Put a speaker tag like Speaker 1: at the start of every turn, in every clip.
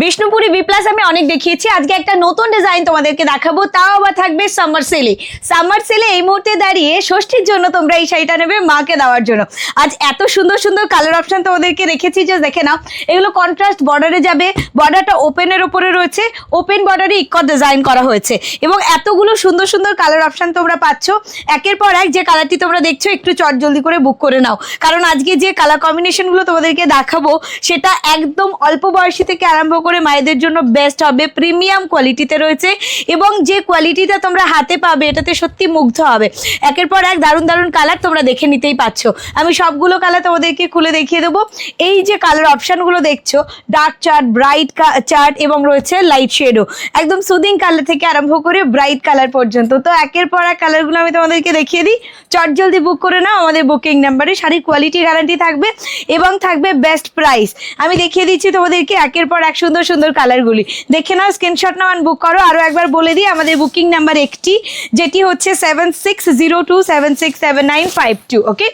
Speaker 1: Bishnupuri B plus আমি অনেক দেখিয়েছি। আজকে একটা নতুন ডিজাইন তোমাদেরকে দেখাবো, তাও আবার থাকবে সামার সেলে সামার সেলে এই মুহূর্তে দাঁড়িয়ে ষষ্ঠীর জন্য তোমরা এই শাড়িটা নেবে মাকে দেওয়ার জন্য। আজ এত সুন্দর সুন্দর কালার অপশন তোমাদেরকে রেখেছি যে দেখে নাও। এগুলো কন্ট্রাস্ট বর্ডারে যাবে বর্ডারটা ওপেনের ওপরে রয়েছে ওপেন বর্ডারে ইকট ডিজাইন করা হয়েছে। এবং এতগুলো সুন্দর সুন্দর কালার অপশন তোমরা পাচ্ছ। একের পর এক যে কালারটি তোমরা দেখছ, একটু চট জলদি করে বুক করে নাও। কারণ আজকে যে কালার কম্বিনেশনগুলো তোমাদেরকে দেখাবো, সেটা একদম অল্প বয়সী থেকে আরম্ভ করে মায়েদের জন্য বেস্ট হবে। প্রিমিয়াম কোয়ালিটিতে রয়েছে এবং যে কোয়ালিটিটা তোমরা হাতে পাবে, এটাতে সত্যি মুগ্ধ হবে। একের পর এক দারুণ দারুণ কালার তোমরা দেখে নিতেই পাচ্ছ আমি সবগুলো কালার তোমাদেরকে খুলে দেখিয়ে দেবো। এই যে কালার অপশানগুলো দেখছ ডার্ক চার্ট ব্রাইট চার্ট এবং রয়েছে লাইট শেডও একদম সুদিং কালার থেকে আরম্ভ করে ব্রাইট কালার পর্যন্ত। তো একের পর এক কালারগুলো আমি তোমাদেরকে দেখিয়ে দিই। চট জলদি বুক করে নাও, আমাদের বুকিং নাম্বারে শাড়ির কোয়ালিটি গ্যারান্টি থাকবে এবং থাকবে বেস্ট প্রাইস আমি দেখিয়ে দিচ্ছি তোমাদেরকে একের পর এক সুন্দর সুন্দর সুন্দর কালারগুলি দেখে নাও স্ক্রিনশট নাও বুক করো। আরও একবার বলে দিই, আমাদের বুকিং নাম্বার একটি, যেটি হচ্ছে seven six zero two seven six seven nine five two okay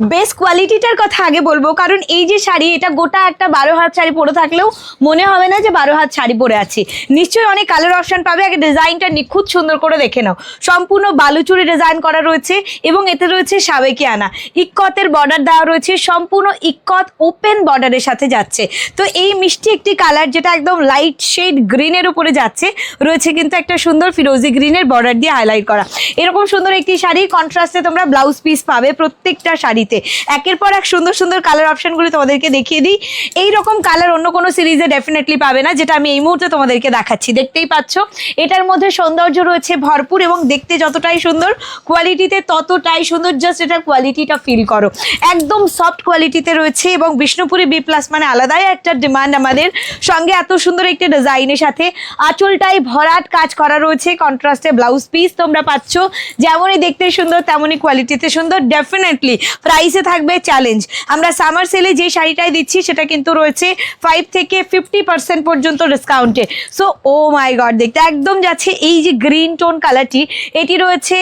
Speaker 1: best কোয়ালিটিটার কথা আগে বলব, কারণ এই যে শাড়ি, এটা গোটা একটা বারো হাত শাড়ি পরে থাকলেও মনে হবে না যে বারো হাত শাড়ি পরে আছি। নিশ্চয়ই অনেক কালার অপশন পাবে, আগে ডিজাইনটা নিখুঁত সুন্দর করে দেখে নাও। সম্পূর্ণ বালুচুরি ডিজাইন করা রয়েছে এবং এতে রয়েছে সাবেকি আনা। ইক্কতের বর্ডার দেওয়া রয়েছে, সম্পূর্ণ ইক্কত ওপেন বর্ডারের সাথে যাচ্ছে। তো এই মিষ্টি একটি কালার যেটা একদম লাইট শেড গ্রিনের উপরে যাচ্ছে, রয়েছে কিন্তু একটা সুন্দর ফিরোজি গ্রিনের বর্ডার দিয়ে হাইলাইট করা। এরকম সুন্দর একটি শাড়ি কন্ট্রাস্টে তোমরা ব্লাউজ পিস পাবে, প্রত্যেকটা শাড়িতে একের পর এক সুন্দর সুন্দর কালার অপশনগুলো তোমাদেরকে দেখিয়ে দিই। এই রকম কালার অন্য কোনো সিরিজে ডেফিনেটলি পাবে না, যেটা আমি এই মুহূর্তে তোমাদেরকে দেখাচ্ছি। দেখতেই পাচ্ছ, এটার মধ্যে সৌন্দর্য রয়েছে ভরপুর এবং দেখতে যতটাই সুন্দর কোয়ালিটিতে ততটাই সুন্দর জাস্ট এটার কোয়ালিটিটা ফিল করো। একদম সফট কোয়ালিটিতে রয়েছে এবং বিষ্ণুপুরি বি প্লাস মানে আলাদাই একটা ডিমান্ড আমাদের। সঙ্গে এত সুন্দর একটি ডিজাইনের সাথে আঁচলটাই ভরাট কাজ করা রয়েছে কন্ট্রাস্টে ব্লাউজ পিস তোমরা পাচ্ছ। যেমনই দেখতে সুন্দর, তেমনই কোয়ালিটিতে সুন্দর। ডেফিনেটলি প্রাইসে থাকবে চ্যালেঞ্জ আমরা সামার সেলে যে শাড়িটাই দিচ্ছি, সেটা কিন্তু রয়েছে ফাইভ থেকে ফিফটি পার্সেন্ট পর্যন্ত ডিসকাউন্টে সো ও মাই গড দেখতে একদম যাচ্ছে এই যে গ্রিন টোন কালারটি এটি রয়েছে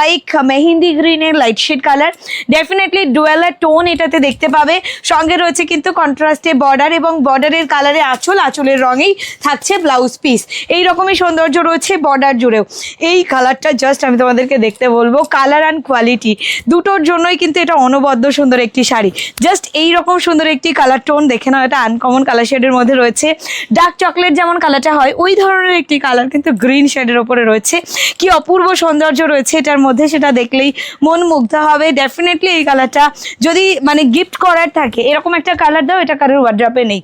Speaker 1: লাইক মেহেন্দি গ্রিনের লাইট শেড কালার ডেফিনেটলি ডুয়েলার টোন এটাতে দেখতে পাবে। সঙ্গে রয়েছে কিন্তু কন্ট্রাস্টে বর্ডার এবং বর্ডারের কালারে আঁচল, আঁচলের রঙেই থাকছে ব্লাউজ পিস এই রকমই সৌন্দর্য রয়েছে বর্ডার জুড়েও। এই কালারটা জাস্ট আমি তোমাদেরকে দেখতে বলব কালার অ্যান্ড কোয়ালিটি দুটোর জন্যই কিন্তু এটা অনবদ্য সুন্দর একটি শাড়ি। জাস্ট এই রকম সুন্দর একটি কালার টোন দেখে নাও, এটা আনকমন কালার শেডের মধ্যে রয়েছে। ডার্ক চকলেট যেমন কালারটা হয়, ওই ধরনের একটি কালার কিন্তু গ্রিন শেডের ওপরে রয়েছে। কি অপূর্ব সৌন্দর্য রয়েছে এটার মধ্যে, সেটা দেখলেই মন মুগ্ধ হবে। ডেফিনেটলি এই কালারটা যদি মানে গিফট করার থাকে, এরকম একটা কালার দাও, এটা কারোর ওয়ার্ড্রপে নেই।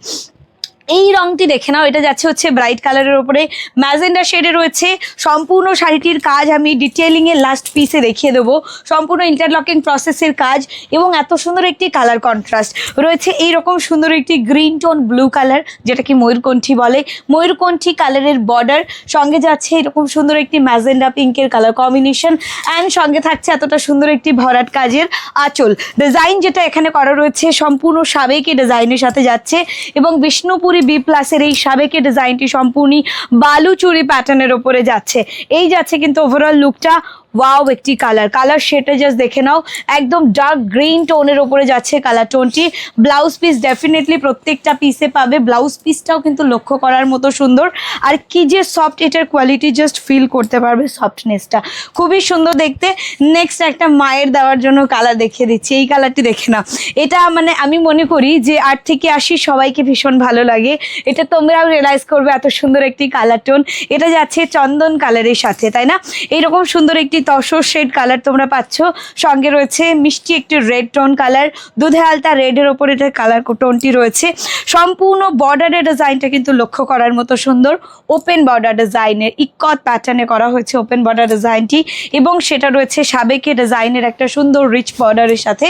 Speaker 1: এই রংটি দেখে নাও, এটা যাচ্ছে হচ্ছে ব্রাইট কালারের উপরে। ম্যাজেন্ডা শেডে রয়েছে। সম্পূর্ণ শাড়িটির কাজ আমি ডিটেলিং এর লাস্ট পিসে দেখিয়ে দেবো। সম্পূর্ণ ইন্টারলকিং প্রসেসের কাজ এবং এত সুন্দর একটি কালার কন্ট্রাস্ট রয়েছে এই রকম সুন্দর একটি গ্রিন টোন ব্লু কালার যেটাকে ময়ূরকণ্ঠী বলে। ময়ূরকণ্ঠী কালারের বর্ডার সঙ্গে যাচ্ছে এরকম সুন্দর একটি ম্যাজেন্ডা পিঙ্কের কালার কম্বিনেশন অ্যান্ড সঙ্গে থাকছে এতটা সুন্দর একটি ভরাট কাজের আঁচল। ডিজাইন যেটা এখানে করা রয়েছে, সম্পূর্ণ সাবেকি ডিজাইনের সাথে যাচ্ছে এবং বিষ্ণুপুরি বি প্লাসের এই সাবেকের ডিজাইনটি সম্পূর্ণই বালুচুরি প্যাটার্নের ওপরে যাচ্ছে। এই যাচ্ছে কিন্তু ওভারঅল লুকটা ওয়াও একটি কালার কালার সেটা জাস্ট দেখে নাও। একদম ডার্ক গ্রিন টোনের ওপরে যাচ্ছে কালার টোনটি ব্লাউজ পিস ডেফিনেটলি প্রত্যেকটা পিসে পাবে। ব্লাউজ পিসটাও কিন্তু লক্ষ্য করার মতো সুন্দর। আর কি যে সফট এটার কোয়ালিটি জাস্ট ফিল করতে পারবে সফটনেসটা খুবই সুন্দর দেখতে। নেক্সট একটা মায়ের দেওয়ার জন্য কালার দেখিয়ে দিচ্ছি। এই কালারটি দেখে নাও। এটা মানে আমি মনে করি যে আট থেকে আশি সবাইকে ভীষণ ভালো লাগে। এটা তোমরাও রিয়েলাইজ করবে এত সুন্দর একটি কালার টোন এটা যাচ্ছে চন্দন কালারের সাথে, তাই না? এইরকম সুন্দর একটি তসর শেড কালার তোমরা পাচ্ছ। সঙ্গে রয়েছে মিষ্টি একটি রেড টোন কালার দুধে আলতা রেডের ওপরে এটা কালার টোনটি রয়েছে। সম্পূর্ণ বর্ডারের ডিজাইনটা কিন্তু লক্ষ্য করার মতো সুন্দর। ওপেন বর্ডার ডিজাইনের ইকত প্যাটার্নে করা হয়েছে ওপেন বর্ডার ডিজাইনটি এবং সেটা রয়েছে সাবেকে ডিজাইনের একটা সুন্দর রিচ বর্ডারের সাথে।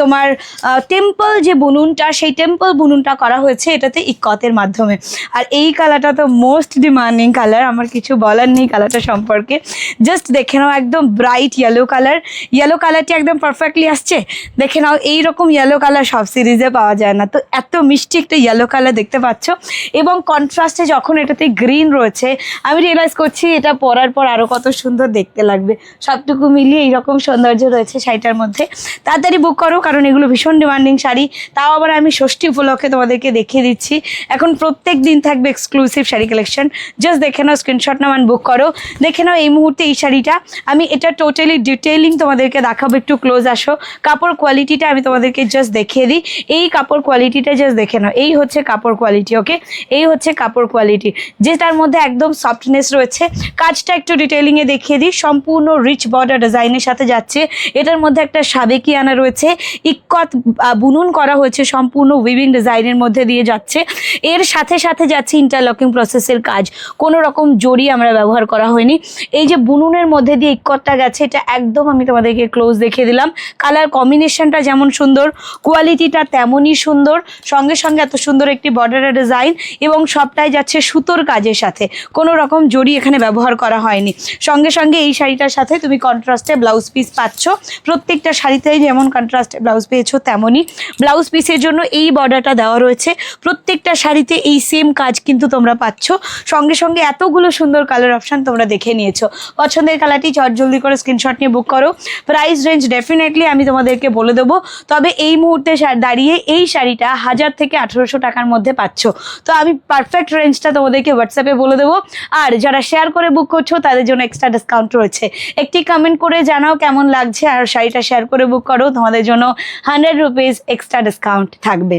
Speaker 1: তোমার টেম্পল যে বুনুনটা, সেই টেম্পল বুনুনটা করা হয়েছে এটাতে ইকতের মাধ্যমে। আর এই কালারটা তো মোস্ট ডিমান্ডিং কালার আমার কিছু বলার নেই কালারটা সম্পর্কে। জাস্ট দেখে নাও, একদম ব্রাইট ইয়েলো কালার ইয়েলো কালারটি একদম পারফেক্টলি আসছে। দেখে নাও, এইরকম ইয়েলো কালার সব সিরিজে পাওয়া যায় না। তো এত মিষ্টি একটা ইয়েলো কালার দেখতে পাচ্ছ। এবং কন্ট্রাস্টে যখন এটাতে গ্রিন রয়েছে, আমি রিয়েলাইজ করছি এটা পরার পর আরও কত সুন্দর দেখতে লাগবে। সবটুকু মিলিয়ে এইরকম সৌন্দর্য রয়েছে শাড়িটার মধ্যে। তাড়াতাড়ি বুক করো, কারণ এগুলো ভীষণ ডিমান্ডিং শাড়ি। তাও আবার আমি ষষ্ঠী উপলক্ষে তোমাদেরকে দেখিয়ে দিচ্ছি। এখন প্রত্যেক দিন থাকবে এক্সক্লুসিভ শাড়ি কালেকশন জাস্ট দেখে নাও স্ক্রিনশট নাও বুক করো। দেখে নাও, এই মুহূর্তে এই শাড়িটা আমি এটা টোটালি ডিটেলিং তোমাদেরকে দেখাবো একটু ক্লোজ আসো। কাপড় কোয়ালিটিটা আমি তোমাদেরকে জাস্ট দেখিয়ে দিই। এই কাপড় কোয়ালিটিটা জাস্ট দেখে নাও। এই হচ্ছে কাপড় কোয়ালিটি ওকে এই হচ্ছে কাপড় কোয়ালিটি যেটার মধ্যে একদম সফটনেস রয়েছে। কাজটা একটু ডিটেলিংয়ে দেখিয়ে দিই। সম্পূর্ণ রিচ বর্ডার ডিজাইনের সাথে যাচ্ছে। এটার মধ্যে একটা সাবেকি আনা রয়েছে। ইক্কত আহ, বুনুন করা হয়েছে। সম্পূর্ণ উইভিং ডিজাইনের মধ্যে দিয়ে যাচ্ছে। এর সাথে সাথে যাচ্ছে ইন্টারলকিং প্রসেসের কাজ। কোনো রকম জড়ি আমরা ব্যবহার করা হয়নি। এই যে বুনুনের মধ্যে দিয়ে ইক্কতটা গেছে, এটা একদম আমি তোমাদেরকে ক্লোজ দেখিয়ে দিলাম। কালার কম্বিনেশনটা যেমন সুন্দর কোয়ালিটিটা তেমনই সুন্দর, সঙ্গে সঙ্গে এত সুন্দর একটি বর্ডারের ডিজাইন এবং সবটাই যাচ্ছে সুতোর কাজের সাথে। কোনো রকম জড়ি এখানে ব্যবহার করা হয়নি। সঙ্গে সঙ্গে এই শাড়িটার সাথে তুমি কন্ট্রাস্টে ব্লাউজ পিস পাচ্ছ। প্রত্যেকটা শাড়িতেই যেমন কন্ট্রাস্টে ব্লাউজ পেয়েছ তেমনই। ব্লাউজ পিসের জন্য এই বর্ডারটা দেওয়া রয়েছে। প্রত্যেকটা শাড়িতে এই সেম কাজ কিন্তু তোমরা পাচ্ছ। সঙ্গে সঙ্গে এতগুলো সুন্দর কালার অপশান তোমরা দেখে নিয়েছো। পছন্দের কালারটি চট জলদি করে স্ক্রিনশট নিয়ে বুক করো। প্রাইস রেঞ্জ ডেফিনেটলি আমি তোমাদেরকে বলে দেবো। তবে এই মুহূর্তে দাঁড়িয়ে এই শাড়িটা হাজার থেকে আঠেরোশো টাকার মধ্যে পাচ্ছ। তো আমি পারফেক্ট রেঞ্জটা তোমাদেরকে হোয়াটসঅ্যাপে বলে দেবো। আর যারা শেয়ার করে বুক করছ, তাদের জন্য এক্সট্রা ডিসকাউন্ট রয়েছে। একটি কমেন্ট করে জানাও কেমন লাগছে আর শাড়িটা শেয়ার করে বুক করো। তোমাদের জন্য হান্ড্রেড রুপিস এক্সট্রা ডিসকাউন্ট থাকবে।